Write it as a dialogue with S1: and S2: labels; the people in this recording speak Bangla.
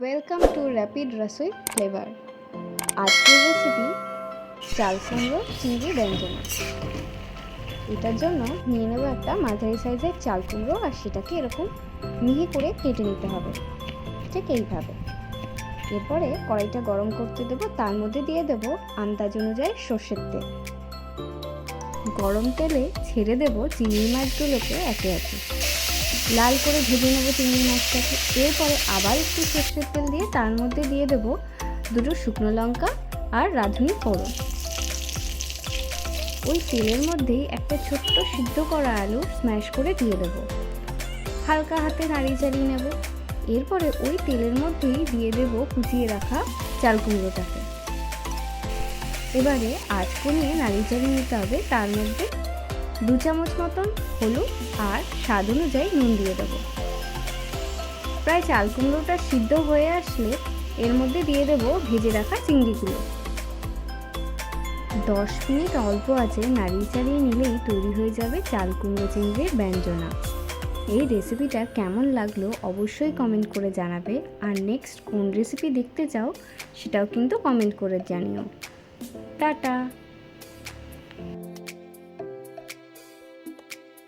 S1: Welcome to rapid Rasoi flavour আজকের রেসিপি চাল কুমড়ো চিংড়ি ব্যঞ্জন। এটার জন্য নিয়ে নেব একটা মাঝারি সাইজের চাল কুমড়ো আর সেটাকে এরকম মিহি করে কেটে নিতে হবে। ঠিক এইভাবে। এরপরে কড়াইটা গরম করতে দেবো, তার মধ্যে দিয়ে দেবো আন্দাজ অনুযায়ী সর্ষের তেল। গরম তেলে ছেড়ে দেবো চিংড়ি মাছগুলোকে একে একে। লাল করে ভেজে নেব চিংড়ি মাছটাকে। এরপরে আবার একটু সর্ষের তেল দিয়ে তার মধ্যে দিয়ে দেবো দুটো শুকনো লঙ্কা আর রাঁধুনি ফোড়ন। ওই তেলের মধ্যেই একটা ছোট্ট সিদ্ধ করা আলু স্ম্যাশ করে দিয়ে দেবো। হালকা হাতে নাড়িয়ে চালিয়ে নেব। এরপরে ওই তেলের মধ্যেই দিয়ে দেবো কুচিয়ে রাখা চাল কুমড়োটাকে এবারে আজকে নিয়ে নাড়িয়ে চালিয়ে নিতে হবে। তার মধ্যে দু চামচ মতন হলুদ আর স্বাদ অনুযায়ী নুন দিয়ে দেবো। প্রায় চাল কুমড়োটা সিদ্ধ হয়ে আসলে এর মধ্যে দিয়ে দেবো ভেজে রাখা চিংড়িগুলো। দশ মিনিট অল্প আছে নাড়িয়ে চাড়িয়ে নিলেই তৈরি হয়ে যাবে চাল কুমড়ো চিংড়ির ব্যঞ্জনা। এই রেসিপিটা কেমন লাগল অবশ্যই কমেন্ট করে জানাবে আর নেক্সট কোন রেসিপি দেখতে চাও সেটাও কিন্তু কমেন্ট করে জানিও। টাটা!